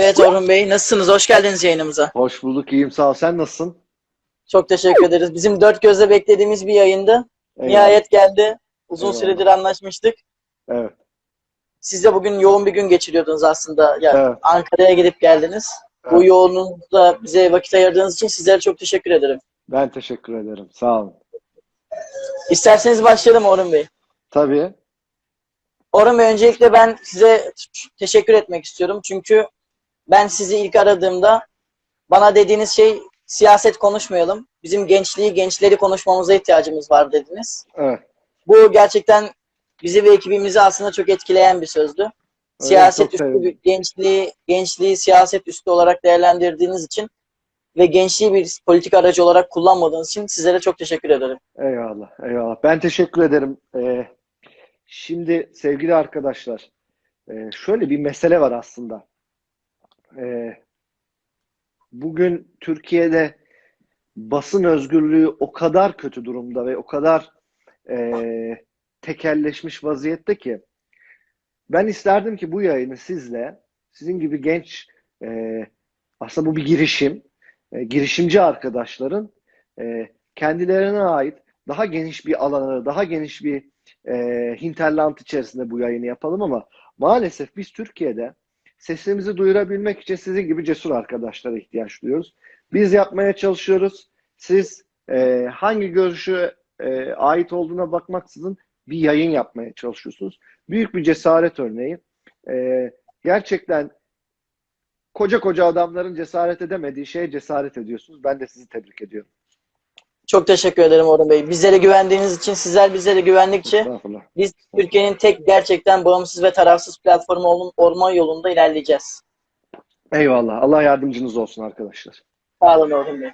Evet Orhun Bey, nasılsınız? Hoş geldiniz yayınımıza. Hoş bulduk, iyiyim sağ ol. Sen nasılsın? Çok teşekkür ederiz. Bizim dört gözle beklediğimiz bir yayındı. Eyvallah. Nihayet geldi. Uzun Eyvallah. süredir anlaşmıştık. Evet. Siz de bugün yoğun bir gün geçiriyordunuz aslında. Ya, Evet. Ankara'ya gidip geldiniz. Bu Evet. yoğunluğunuzda bize vakit ayırdığınız için sizlere çok teşekkür ederim. Ben teşekkür ederim. Sağ olun. İsterseniz başlayalım Orhun Bey. Tabii. Orhun Bey öncelikle ben size teşekkür etmek istiyorum. Çünkü ben sizi ilk aradığımda bana dediğiniz şey siyaset konuşmayalım. Bizim gençliği, gençleri konuşmamıza ihtiyacımız var dediniz. Evet. Bu gerçekten bizi ve ekibimizi aslında çok etkileyen bir sözdü. Siyaset çok üstü bir gençliği, gençliği siyaset üstü olarak değerlendirdiğiniz için ve gençliği bir politik aracı olarak kullanmadığınız için sizlere çok teşekkür ederim. Eyvallah, eyvallah. Ben teşekkür ederim. Ee, şimdi sevgili arkadaşlar, e, şöyle bir mesele var aslında. Ee, bugün Türkiye'de basın özgürlüğü o kadar kötü durumda ve o kadar e, tekelleşmiş vaziyette ki ben isterdim ki bu yayını sizle, sizin gibi genç, e, aslında bu bir girişim, e, girişimci arkadaşların e, kendilerine ait daha geniş bir alanı, daha geniş bir e, hinterland içerisinde bu yayını yapalım ama maalesef biz Türkiye'de sesimizi duyurabilmek için sizin gibi cesur arkadaşlara ihtiyaç duyuyoruz. Biz yapmaya çalışıyoruz. Siz e, hangi görüşü e, ait olduğuna bakmaksızın bir yayın yapmaya çalışıyorsunuz. Büyük bir cesaret örneği. E, gerçekten koca koca adamların cesaret edemediği şeye cesaret ediyorsunuz. Ben de sizi tebrik ediyorum. Çok teşekkür ederim Orhun Bey. Bizlere güvendiğiniz için, sizler bizlere güvendikçe biz Türkiye'nin tek gerçekten bağımsız ve tarafsız platformu olma yolunda ilerleyeceğiz. Eyvallah. Allah yardımcınız olsun arkadaşlar. Sağ olun Orhun Bey.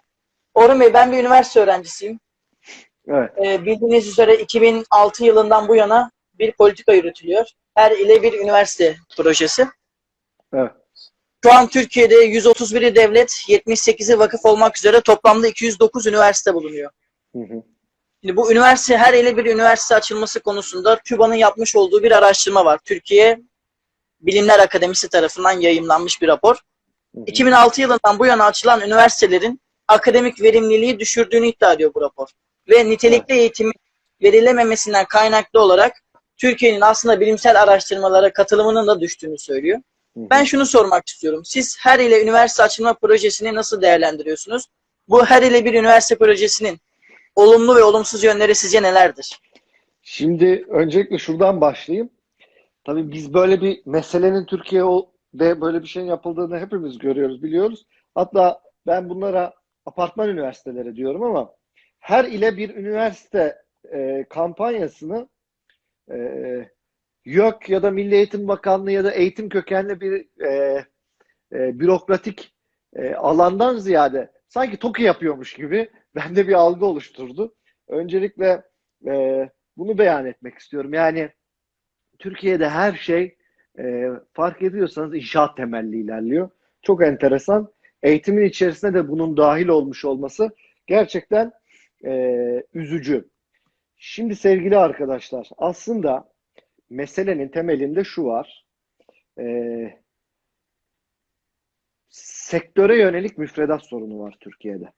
Orhun Bey ben bir üniversite öğrencisiyim. Evet. Ee, bildiğiniz üzere 2006 yılından bu yana bir politika yürütülüyor. Her ile bir üniversite projesi. Evet. Şu an Türkiye'de 131'i devlet, 78'i vakıf olmak üzere toplamda 209 üniversite bulunuyor. Hı hı. Şimdi bu üniversite, her ile bir üniversite açılması konusunda TÜBA'nın yapmış olduğu bir araştırma var. Türkiye Bilimler Akademisi tarafından yayımlanmış bir rapor. Hı hı. 2006 yılından bu yana açılan üniversitelerin akademik verimliliği düşürdüğünü iddia ediyor bu rapor. Ve nitelikli eğitimin verilememesinden kaynaklı olarak Türkiye'nin aslında bilimsel araştırmalara katılımının da düştüğünü söylüyor. Ben şunu sormak istiyorum. Siz her ile üniversite açılma projesini nasıl değerlendiriyorsunuz? Bu her ile bir üniversite projesinin olumlu ve olumsuz yönleri sizce nelerdir? Şimdi öncelikle şuradan başlayayım. Tabii biz böyle bir meselenin Türkiye'de böyle bir şeyin yapıldığını hepimiz görüyoruz, biliyoruz. Hatta ben bunlara apartman üniversiteleri diyorum ama her ile bir üniversite e, kampanyasını e, YÖK ya da Milli Eğitim Bakanlığı ya da eğitim kökenli bir e, e, bürokratik e, alandan ziyade sanki TOKİ yapıyormuş gibi bende bir algı oluşturdu. Öncelikle e, bunu beyan etmek istiyorum. Yani Türkiye'de her şey e, fark ediyorsanız inşaat temelli ilerliyor. Çok enteresan. Eğitimin içerisinde de bunun dahil olmuş olması gerçekten e, üzücü. Şimdi sevgili arkadaşlar aslında meselenin temelinde şu var. E, sektöre yönelik müfredat sorunu var Türkiye'de.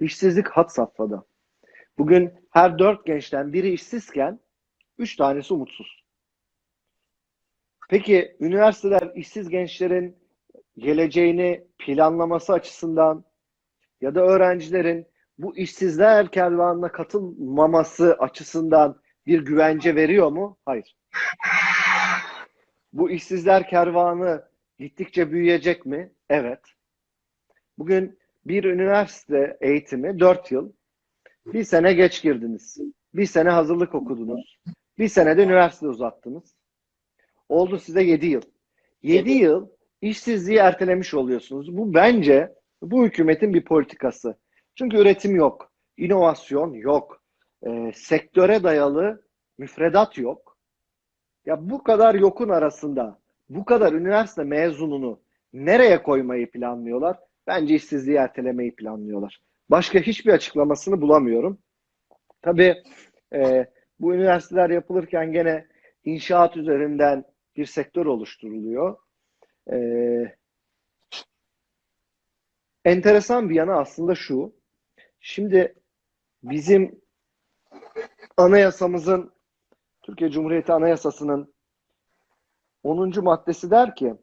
İşsizlik had safhada. Bugün her dört gençten biri işsizken üç tanesi umutsuz. Peki üniversiteler işsiz gençlerin geleceğini planlaması açısından ya da öğrencilerin bu işsizler kervanına katılmaması açısından bir güvence veriyor mu? Hayır. Bu işsizler kervanı gittikçe büyüyecek mi? Evet. Bugün bir üniversite eğitimi 4 yıl. Bir sene geç girdiniz. Bir sene hazırlık okudunuz. Bir sene de üniversite uzattınız. Oldu size 7 yıl. 7 yıl işsizliği ertelemiş oluyorsunuz. Bu bence bu hükümetin bir politikası. Çünkü üretim yok, inovasyon yok, e, sektöre dayalı müfredat yok. Ya bu kadar yokun arasında bu kadar üniversite mezununu nereye koymayı planlıyorlar? Bence işsizliği ertelemeyi planlıyorlar. Başka hiçbir açıklamasını bulamıyorum. Tabii e, bu üniversiteler yapılırken gene inşaat üzerinden bir sektör oluşturuluyor. E, enteresan bir yanı aslında şu. Şimdi bizim anayasamızın Türkiye Cumhuriyeti Anayasası'nın 10. maddesi der ki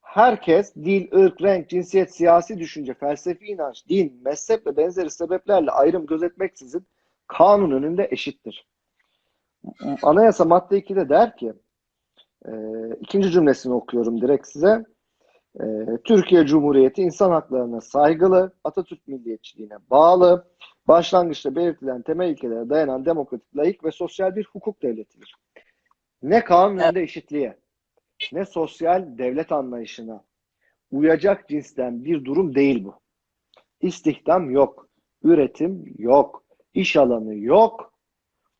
herkes dil, ırk, renk, cinsiyet, siyasi düşünce, felsefi inanç, din, mezhep ve benzeri sebeplerle ayrım gözetmeksizin kanun önünde eşittir. Anayasa madde 2'de der ki e, ikinci cümlesini okuyorum direkt size. E, Türkiye Cumhuriyeti insan haklarına saygılı, Atatürk milliyetçiliğine bağlı, başlangıçta belirtilen temel ilkelere dayanan demokratik, layık ve sosyal bir hukuk devletidir. Ne kanun önünde eşitliğe, ne sosyal devlet anlayışına uyacak cinsten bir durum değil bu. İstihdam yok, üretim yok, iş alanı yok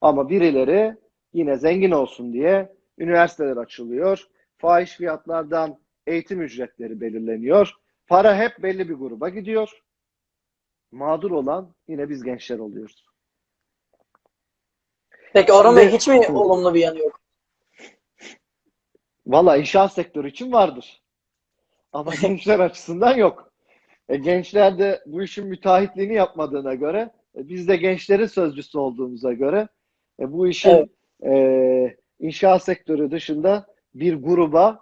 ama birileri yine zengin olsun diye üniversiteler açılıyor, fahiş fiyatlardan eğitim ücretleri belirleniyor, para hep belli bir gruba gidiyor. Mağdur olan yine biz gençler oluyoruz. Peki Orhun Bey hiç mi olumlu bir yanı yok? Valla inşaat sektörü için vardır. Ama gençler açısından yok. E, gençler de bu işin müteahhitliğini yapmadığına göre, e, biz de gençlerin sözcüsü olduğumuza göre e, bu işin Evet. e, inşaat sektörü dışında bir gruba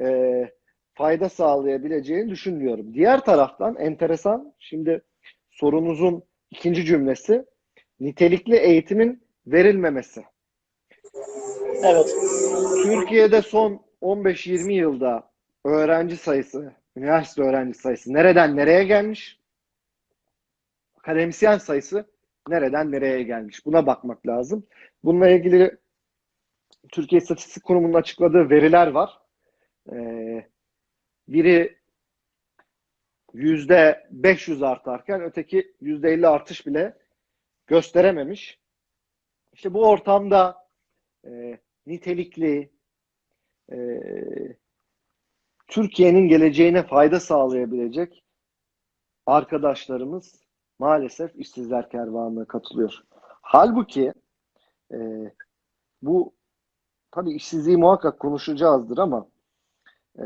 e, fayda sağlayabileceğini düşünmüyorum. Diğer taraftan enteresan, şimdi sorunuzun ikinci cümlesi nitelikli eğitimin verilmemesi. Evet. Türkiye'de son 15-20 yılda öğrenci sayısı, üniversite öğrenci sayısı nereden nereye gelmiş? Akademisyen sayısı nereden nereye gelmiş? Buna bakmak lazım. Bununla ilgili Türkiye İstatistik Kurumu'nun açıkladığı veriler var. Ee, biri yüzde 500 artarken öteki yüzde 50 artış bile gösterememiş. İşte bu ortamda e, nitelikli, e, Türkiye'nin geleceğine fayda sağlayabilecek arkadaşlarımız maalesef işsizler kervanına katılıyor. Halbuki e, bu tabii işsizliği muhakkak konuşacağızdır ama e,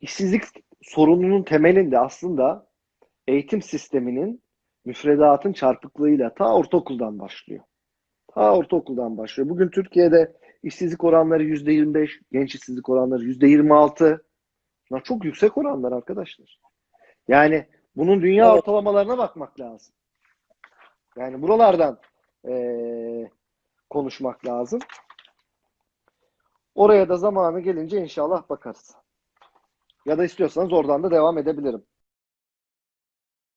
işsizlik sorununun temelinde aslında eğitim sisteminin müfredatın çarpıklığıyla ta ortaokuldan başlıyor. Ta ortaokuldan başlıyor. Bugün Türkiye'de işsizlik oranları %25, genç işsizlik oranları %26. Bunlar çok yüksek oranlar arkadaşlar. Yani bunun dünya Evet. ortalamalarına bakmak lazım. Yani buralardan eee, konuşmak lazım. Oraya da zamanı gelince inşallah bakarız. Ya da istiyorsanız oradan da devam edebilirim.